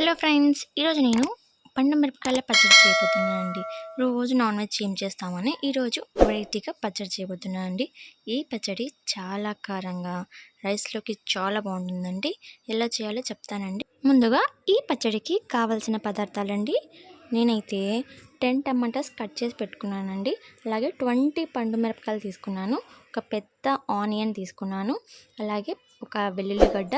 Hello friends ఈరోజు నేను పండు మిరపకాయల పచ్చడి చేయబోతున్నాను అండి రోజు నాన్ వెజ్ ఏం చేస్తామని ఈరోజు వెరైటీగా పచ్చడి చేయబోతున్నాను అండి ఈ పచ్చడి చాలా కారంగా రైస్లోకి చాలా బాగుంటుందండి. ఎలా చేయాలో చెప్తానండి. ముందుగా ఈ పచ్చడికి కావలసిన పదార్థాలండి. నేనైతే టెన్ టమాటాస్ కట్ చేసి పెట్టుకున్నానండి. అలాగే ట్వంటీ పండు మిరపకాయలు తీసుకున్నాను. ఒక పెద్ద ఆనియన్ తీసుకున్నాను. అలాగే ఒక వెల్లుల్లిగడ్డ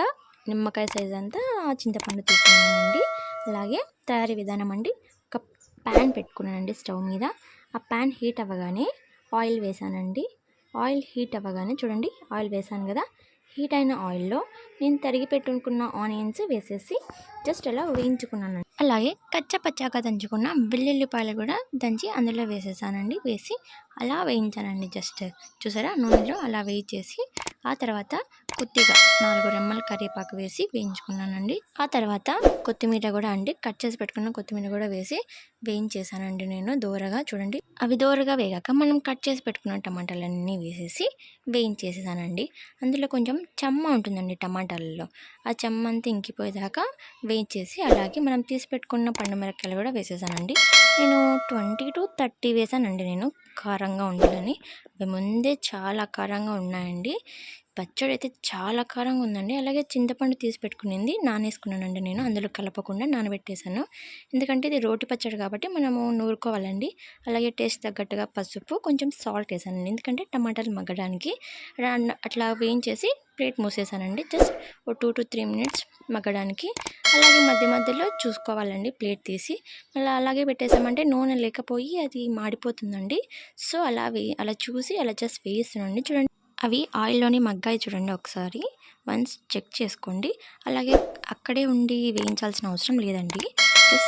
నిమ్మకాయ సైజ్ అంతా చింతపండు తీసుకున్నానండి. అలాగే తయారీ విధానం అండి. ఒక ప్యాన్ పెట్టుకున్నానండి స్టవ్ మీద. ఆ ప్యాన్ హీట్ అవ్వగానే ఆయిల్ వేసానండి. ఆయిల్ హీట్ అవ్వగానే చూడండి ఆయిల్ వేసాను కదా. హీట్ అయిన ఆయిల్లో నేను తరిగి పెట్టుకున్న ఆనియన్స్ వేసేసి జస్ట్ అలా వేయించుకున్నాను అలాగే కచ్చపచ్చాగా దంచుకున్న వెల్లుల్లిపాయలు కూడా దంచి అందులో వేసేసానండి. వేసి అలా వేయించానండి జస్ట్. చూసారా? నూనెలో అలా వేయించేసి ఆ తర్వాత కొద్దిగా నాలుగు రెమ్మల కరివేపాకు వేసి వేయించుకున్నానండి. ఆ తర్వాత కొత్తిమీర కూడా అండి కట్ చేసి పెట్టుకున్న కొత్తిమీర కూడా వేసి వేయించేసానండి నేను దూరగా. చూడండి అవి దూరగా వేగాక మనం కట్ చేసి పెట్టుకున్న టమాటాలన్నీ వేసేసి వేయించేసేసానండి. అందులో కొంచెం చెమ్మ ఉంటుందండి టమాటాలలో. ఆ చెమ్మ అంతా ఇంకిపోయేదాకా వేయించేసి అలాగే మనం తీసి పెట్టుకున్న పండు మిరపకాయలు కూడా వేసేసానండి. నేను ట్వంటీ టు థర్టీ వేసానండి నేను కారంగా ఉండాలని. అవి ముందే చాలా కారంగా ఉన్నాయండి. పచ్చడి అయితే చాలా కారంగా ఉందండి. అలాగే చింతపండు తీసి పెట్టుకునింది నానేసుకున్నానండి నేను. అందులో కలపకుండా నానబెట్టేశాను. ఎందుకంటే ఇది రోటి పచ్చడి కాబట్టి మనము నూరుకోవాలండి. అలాగే టేస్ట్ తగ్గట్టుగా పసుపు కొంచెం సాల్ట్ వేసానండి. ఎందుకంటే టమాటాలు మగ్గడానికి అట్లా వేయించేసి ప్లేట్ మూసేసానండి. జస్ట్ ఒక టూ టు త్రీ మినిట్స్ మగ్గడానికి. అలాగే మధ్య మధ్యలో చూసుకోవాలండి ప్లేట్ తీసి. మళ్ళీ అలాగే పెట్టేసామంటే నూనె లేకపోయి అది మాడిపోతుందండి. సో అలా అలా చూసి అలా జస్ట్ వేయిస్తున్నాండి చూడండి అవి ఆయిల్లోనే మగ్గాయి చూడండి ఒకసారి. వన్స్ చెక్ చేసుకోండి. అలాగే అక్కడే ఉండి వేయించాల్సిన అవసరం లేదండి.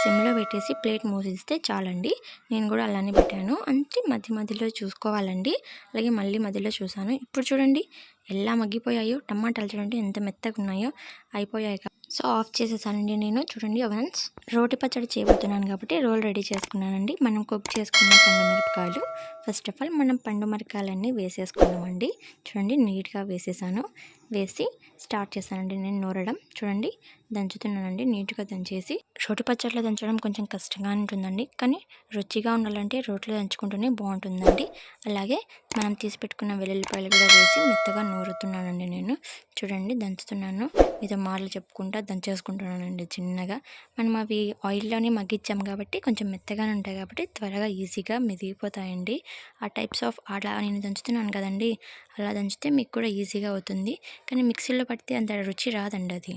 సిమ్లో పెట్టేసి ప్లేట్ మూసిస్తే చాలండి. నేను కూడా అలానే పెట్టాను. అంటే మధ్య మధ్యలో చూసుకోవాలండి. అలాగే మళ్ళీ మధ్యలో చూసాను. ఇప్పుడు చూడండి ఎలా మగ్గిపోయాయో టమాటాలు చూడండి ఎంత మెత్తగా ఉన్నాయో అయిపోయాయి సో ఆఫ్ చేసేసానండి నేను. చూడండి వన్స్ రోటి పచ్చడి చేయబోతున్నాను కాబట్టి రోల్ రెడీ చేసుకున్నానండి. మనం కుక్ చేసుకున్న పండు మిరపకాయలు. ఫస్ట్ ఆఫ్ ఆల్ మనం పండు మిరపకాయలన్నీ వేసేసుకున్నామండి. చూడండి నీట్గా వేసేసాను. వేసి స్టార్ట్ చేశానండి నేను నూరడం. చూడండి దంచుతున్నానండి నీట్గా దంచేసి. రోటి పచ్చడిలో దంచడం కొంచెం కష్టంగా ఉంటుందండి. కానీ రుచిగా ఉండాలంటే రోట్లో దంచుకుంటూనే బాగుంటుందండి. అలాగే మనం తీసి పెట్టుకున్న వెల్లుల్లిపాయలు కూడా వేసి మెత్తగా నూరుతున్నానండి నేను. చూడండి దంచుతున్నాను. మీతో మాటలు చెప్పుకుంటా దంచేసుకుంటున్నానండి చిన్నగా. మనం అవి ఆయిల్లోనే మగ్గించాం కాబట్టి కొంచెం మెత్తగానే ఉంటాయి కాబట్టి త్వరగా ఈజీగా మెదిగిపోతాయండి. ఆ టైప్స్ ఆఫ్ అలా నేను దంచుతున్నాను కదండి. అలా దంచితే మీకు కూడా ఈజీగా అవుతుంది. కానీ మిక్సీలో పడితే అంత రుచి రాదండి అది.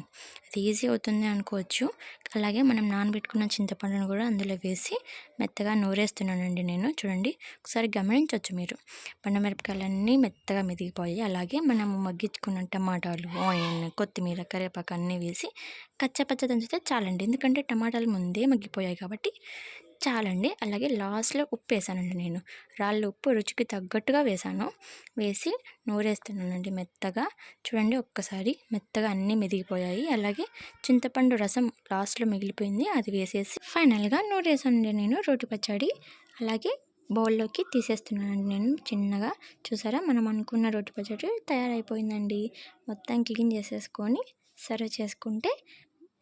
అది ఈజీ అవుతుంది అనుకోవచ్చు. అలాగే మనం నానబెట్టుకున్న చింతపండును కూడా అందులో వేసి మెత్తగా నూరేస్తున్నానండి నేను. చూడండి ఒకసారి గమనించవచ్చు మీరు. మిరపకాయలన్నీ మెత్తగా మెదిగిపోయాయి. అలాగే మనం మగ్గించుకున్న టమాటాలు ఆయిల్ కొత్తిమీర కరివేపాకు అన్నీ వేసి కచ్చపచ్చ దంచితే చాలండి. ఎందుకంటే టమాటాలు ముందే మగ్గిపోయాయి కాబట్టి చాలండి. అలాగే లాస్ట్లో ఉప్పు వేసానండి నేను. రాళ్ళు ఉప్పు రుచికి తగ్గట్టుగా వేసాను. వేసి నూరేస్తున్నానండి మెత్తగా. చూడండి ఒక్కసారి మెత్తగా అన్నీ మెదిగిపోయాయి. అలాగే చింతపండు రసం లాస్ట్లో మిగిలిపోయింది. అది వేసేసి ఫైనల్గా నూరేసానండి నేను రోటి పచ్చడి. అలాగే బౌల్లోకి తీసేస్తున్నానండి నేను చిన్నగా. చూసారా? మనం అనుకున్న రోటి పచ్చడి తయారైపోయిందండి. మొత్తం క్లీన్ చేసేసుకొని సర్వ్ చేసుకుంటే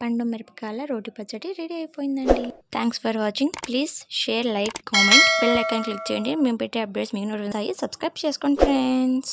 పండు మిరపకాయల రోటి పచ్చడి రెడీ అయిపోయిందండి. Thanks for watching please share like comment bell icon click చేయండి. మేము పెట్టే అప్డేట్స్ మీకు నోటిఫై సబ్స్క్రైబ్ చేసుకోండి ఫ్రెండ్స్